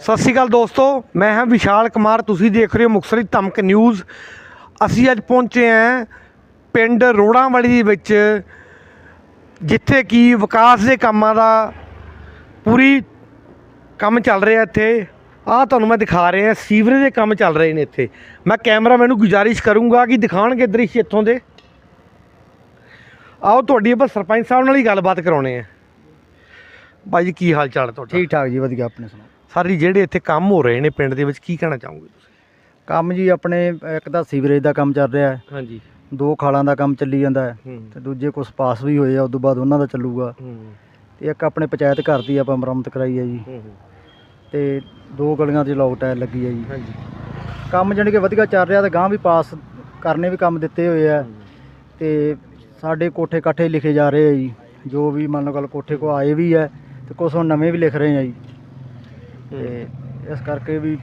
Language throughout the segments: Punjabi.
ਸਤਿ ਸ਼੍ਰੀ ਅਕਾਲ ਦੋਸਤੋ, ਮੈਂ ਹਾਂ ਵਿਸ਼ਾਲ ਕੁਮਾਰ, ਤੁਸੀਂ ਦੇਖ ਰਹੇ ਹੋ ਮੁਕਤਸਰੀ ਧਮਕ ਨਿਊਜ਼। ਅਸੀਂ ਅੱਜ ਪਹੁੰਚੇ ਹਾਂ ਪਿੰਡ ਰੋੜਾਂਵਾਲੀ ਦੇ ਵਿੱਚ, ਜਿੱਥੇ ਕਿ ਵਿਕਾਸ ਦੇ ਕੰਮਾਂ ਦਾ ਪੂਰੀ ਕੰਮ ਚੱਲ ਰਿਹਾ ਇੱਥੇ। ਆਹ ਤੁਹਾਨੂੰ ਮੈਂ ਦਿਖਾ ਰਿਹਾ, ਸੀਵਰੇਜ ਦੇ ਕੰਮ ਚੱਲ ਰਹੇ ਨੇ ਇੱਥੇ। ਮੈਂ ਕੈਮਰਾਮੈਨ ਨੂੰ ਗੁਜ਼ਾਰਿਸ਼ ਕਰੂੰਗਾ ਕਿ ਦਿਖਾਣਗੇ ਦ੍ਰਿਸ਼ ਇੱਥੋਂ ਦੇ। ਆਓ, ਤੁਹਾਡੀ ਆਪਾਂ ਸਰਪੰਚ ਸਾਹਿਬ ਨਾਲ ਹੀ ਗੱਲਬਾਤ ਕਰਾਉਣੇ ਆ। ਬਾਈ ਜੀ, ਕੀ ਹਾਲ ਚਾਲ ਤੁਹਾਡਾ? ਠੀਕ ਠਾਕ ਜੀ, ਵਧੀਆ, ਆਪਣੇ ਸੁਣਾਓ। ਸਰ ਜਿਹੜੇ ਇੱਥੇ ਕੰਮ ਹੋ ਰਹੇ ਨੇ ਪਿੰਡ ਦੇ ਵਿੱਚ ਕੀ ਕਹਿਣਾ ਚਾਹੋਗੇ ਤੁਸੀਂ? ਕੰਮ ਜੀ ਆਪਣੇ ਇੱਕ ਤਾਂ ਸੀਵਰੇਜ ਦਾ ਕੰਮ ਚੱਲ ਰਿਹਾ ਹੈ। ਹਾਂਜੀ। ਦੋ ਖਾਲਾਂ ਦਾ ਕੰਮ ਚੱਲੀ ਜਾਂਦਾ ਹੈ ਤੇ ਦੂਜੇ ਕੁਝ ਪਾਸ ਵੀ ਹੋਏ ਆ ਉਸ ਤੋਂ ਬਾਅਦ ਉਹਨਾਂ ਦਾ ਚੱਲੂਗਾ। ਤੇ ਇੱਕ ਆਪਣੇ ਪੰਚਾਇਤ ਘਰ ਦੀ ਆਪਾਂ ਮੁਰੰਮਤ ਕਰਾਈ ਹੈ ਜੀ। ਤੇ ਦੋ ਗਲੀਆਂ 'ਚ ਲੌਕ ਟਾਇਰ ਲੱਗੀ ਹੈ ਜੀ। ਹਾਂਜੀ। ਕੰਮ ਜਾਣੀ ਕਿ ਵਧੀਆ ਚੱਲ ਰਿਹਾ ਤੇ ਗਾਂ ਵੀ ਪਾਸ ਕਰਨੇ ਵੀ ਕੰਮ ਦਿੱਤੇ ਹੋਏ ਆ। ਤੇ ਸਾਡੇ ਕੋਠੇ ਕਾਠੇ ਲਿਖੇ ਜਾ ਰਹੇ ਆ ਜੀ। ਜੋ ਵੀ ਮੰਨ ਲਓ ਕੋਠੇ ਕੋ ਆਏ ਵੀ ਹੈ ਤੇ ਕੁਝ ਹੁਣ ਨਵੇਂ ਵੀ ਲਿਖ ਰਹੇ ਆ ਜੀ। ਤੇ ਇਸ ਕਰਕੇ ਵੀ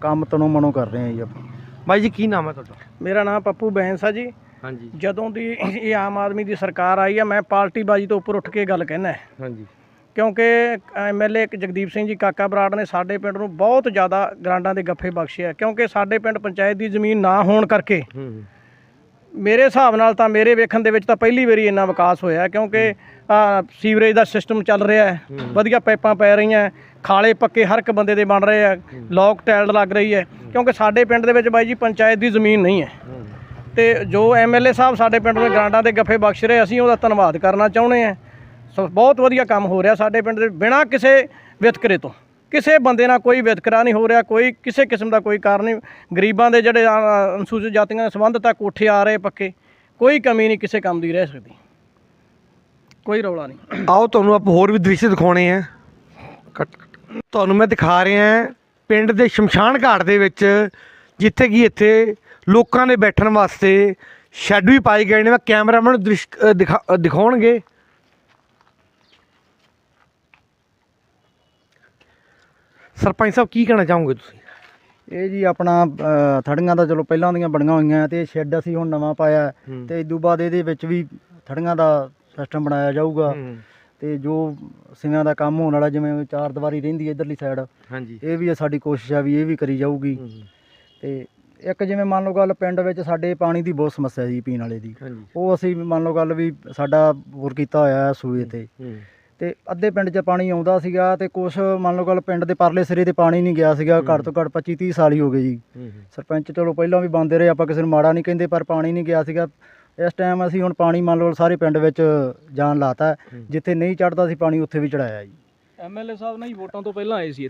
ਕੰਮ ਤਨੋਂ ਮਨੋਂ ਕਰ ਰਹੇ ਆ ਜੀ ਆਪਾਂ। ਬਾਈ ਜੀ ਕੀ ਨਾਮ ਹੈ ਤੁਹਾਡਾ? ਮੇਰਾ ਨਾਮ ਪੱਪੂ ਬੈਂਸ ਆ ਜੀ। ਹਾਂਜੀ। ਜਦੋਂ ਦੀ ਇਹ ਆਮ ਆਦਮੀ ਦੀ ਸਰਕਾਰ ਆਈ ਆ ਮੈਂ ਪਾਰਟੀ ਬਾਜੀ ਤੋਂ ਉੱਪਰ ਉੱਠ ਕੇ ਗੱਲ ਕਹਿਣਾ ਹੈ। ਹਾਂਜੀ। ਕਿਉਂਕਿ ਐਮਐਲਏ ਜਗਦੀਪ ਸਿੰਘ ਜੀ ਕਾਕਾ ਬਰਾੜ ਨੇ ਸਾਡੇ ਪਿੰਡ ਨੂੰ ਬਹੁਤ ਜ਼ਿਆਦਾ ਗ੍ਰਾਂਟਾਂ ਦੇ ਗੱਫੇ ਬਖਸ਼ਿਆ ਕਿਉਂਕਿ ਸਾਡੇ ਪਿੰਡ ਪੰਚਾਇਤ ਦੀ ਜ਼ਮੀਨ ਨਾ ਹੋਣ ਕਰਕੇ ਹੂੰ। ਮੇਰੇ ਹਿਸਾਬ ਨਾਲ ਤਾਂ ਮੇਰੇ ਵੇਖਣ ਦੇ ਵਿੱਚ ਤਾਂ ਪਹਿਲੀ ਵਾਰੀ ਇੰਨਾ ਵਿਕਾਸ ਹੋਇਆ ਕਿਉਂਕਿ ਸੀਵਰੇਜ ਦਾ ਸਿਸਟਮ ਚੱਲ ਰਿਹਾ ਹੈ। ਵਧੀਆ ਪਾਈਪਾਂ ਪੈ ਰਹੀਆਂ ਖਾਲੇ ਪੱਕੇ ਹਰ ਇੱਕ ਬੰਦੇ ਦੇ ਬਣ ਰਹੇ ਆ ਲੋਕ ਟਾਇਲ ਲੱਗ ਰਹੀ ਹੈ ਕਿਉਂਕਿ ਸਾਡੇ ਪਿੰਡ ਦੇ ਵਿੱਚ ਬਾਈ ਜੀ ਪੰਚਾਇਤ ਦੀ ਜ਼ਮੀਨ ਨਹੀਂ ਹੈ। ਤੇ ਜੋ ਐਮਐਲਏ ਸਾਹਿਬ ਸਾਡੇ ਪਿੰਡ ਨੂੰ ਗ੍ਰਾਂਟਾਂ ਦੇ ਗੱਫੇ ਬਖਸ਼ ਰਹੇ ਅਸੀਂ ਉਹਦਾ ਧੰਨਵਾਦ ਕਰਨਾ ਚਾਹੁੰਦੇ ਹਾਂ। ਸੋ ਬਹੁਤ ਵਧੀਆ ਕੰਮ ਹੋ ਰਿਹਾ ਸਾਡੇ ਪਿੰਡ ਦੇ ਬਿਨਾਂ ਕਿਸੇ ਵਿਤਕਰੇ ਤੋਂ। ਕਿਸੇ ਬੰਦੇ ਨਾਲ ਕੋਈ ਵਿਤਕਰਾ ਨਹੀਂ ਹੋ ਰਿਹਾ, ਕੋਈ ਕਿਸੇ ਕਿਸਮ ਦਾ ਕੋਈ ਕਾਰਨ ਨਹੀਂ। ਗਰੀਬਾਂ ਦੇ ਜਿਹੜੇ ਅਨੁਸੂਚਿਤ ਜਾਤੀਆਂ ਨਾਲ ਸੰਬੰਧ ਤੱਕ ਕੋਠੇ ਆ ਰਹੇ ਪੱਕੇ, ਕੋਈ ਕਮੀ ਨਹੀਂ ਕਿਸੇ ਕੰਮ ਦੀ ਰਹਿ ਸਕਦੀ। ਕੋਈ ਰੌਲਾ ਨਹੀਂ। ਆਓ, ਤੁਹਾਨੂੰ ਆਪਾਂ ਹੋਰ ਵੀ ਦ੍ਰਿਸ਼ ਦਿਖਾਉਣੇ ਆ। ਤੁਹਾਨੂੰ ਮੈਂ ਦਿਖਾ ਰਿਹਾ ਪਿੰਡ ਦੇ ਸ਼ਮਸ਼ਾਨ ਘਾਟ ਦੇ ਵਿੱਚ, ਜਿੱਥੇ ਕਿ ਇੱਥੇ ਲੋਕਾਂ ਦੇ ਬੈਠਣ ਵਾਸਤੇ ਸ਼ੈੱਡ ਵੀ ਪਾਏ ਗਏ ਨੇ। ਮੈਂ ਕੈਮਰਾਮੈਨ ਦ੍ਰਿਸ਼ ਦਿਖਾ ਦਿਖਾਉਣਗੇ। ਸਰਪੰਚ ਸਾਹਿਬ ਕੀ ਕਹਿਣਾ ਚਾਹੋਗੇ ਤੁਸੀਂ? ਇਹ ਜੀ ਆਪਣਾ ਅ, ਥੜੀਆਂ ਤਾਂ ਚਲੋ ਪਹਿਲਾਂ ਦੀਆਂ ਬਣੀਆਂ ਹੋਈਆਂ ਤੇ ਸ਼ੈੱਡ ਅਸੀਂ ਹੁਣ ਨਵਾਂ ਪਾਇਆ ਹੈ ਹੂੰ। ਤੇ ਇਦੋਂ ਬਾਅਦ ਇਹਦੇ ਵਿੱਚ ਵੀ ਥੜੀਆਂ ਦਾ ਸਿਸਟਮ ਬਣਾਇਆ ਜਾਊਗਾ। ਤੇ ਜੋ ਸਿਵਿਆਂ ਦਾ ਕੰਮ ਹੋਣ ਵਾਲਾ ਜਿਵੇਂ ਚਾਰ ਦੀਵਾਰੀ ਰਹਿੰਦੀ ਹੈ ਇਧਰਲੀ ਸਾਈਡ ਹਾਂਜੀ। ਇਹ ਵੀ ਸਾਡੀ ਕੋਸ਼ਿਸ਼ ਆ ਵੀ ਇਹ ਵੀ ਕਰੀ ਜਾਊਗੀ। ਤੇ ਇੱਕ ਜਿਵੇਂ ਮੰਨ ਲਓ ਗੱਲ ਪਿੰਡ ਵਿੱਚ ਸਾਡੇ ਪਾਣੀ ਦੀ ਬਹੁਤ ਸਮੱਸਿਆ ਜੀ ਪੀਣ ਵਾਲੇ ਦੀ। ਹਾਂਜੀ। ਉਹ ਅਸੀਂ ਮੰਨ ਲਓ ਗੱਲ ਵੀ ਸਾਡਾ ਬੋਰ ਕੀਤਾ ਹੋਇਆ ਹੈ ਸੂਏ ਤੇ। ਤੇ ਅੱਧੇ ਪਿੰਡ 'ਚ ਪਾਣੀ ਆਉਂਦਾ ਸੀਗਾ ਤੇ ਕੁਛ ਮੰਨ ਲਓ ਗੱਲ ਪਿੰਡ ਦੇ ਪਰਲੇ ਸਿਰੇ ਤੇ ਪਾਣੀ ਨਹੀਂ ਗਿਆ ਸੀਗਾ ਘੱਟ ਤੋਂ ਘੱਟ 25 30 ਸਾਲ ਹੀ ਹੋ ਗਏ ਜੀ। ਸਰਪੰਚ ਚਲੋ ਪਹਿਲਾਂ ਵੀ ਬੰਦੇ ਰਹੇ ਆਪਾਂ ਕਿਸੇ ਨੂੰ ਮਾੜਾ ਨਹੀਂ ਕਹਿੰਦੇ ਪਰ ਪਾਣੀ ਨਹੀਂ ਗਿਆ ਸੀਗਾ। ਇਸ ਟਾਈਮ ਅਸੀਂ ਹੁਣ ਪਾਣੀ ਮੰਨ ਲਓ ਸਾਰੇ ਪਿੰਡ ਵਿੱਚ ਜਾਣ ਲਾਤਾ ਜਿੱਥੇ ਨਹੀਂ ਚੜਦਾ ਸੀ ਪਾਣੀ ਉੱਥੇ ਵੀ ਚੜਾਇਆ ਜੀ। ਐਮਐਲਏ ਸਾਹਿਬ ਨਾਲ ਹੀ ਵੋਟਾਂ ਤੋਂ ਪਹਿਲਾਂ ਆਏ ਸੀ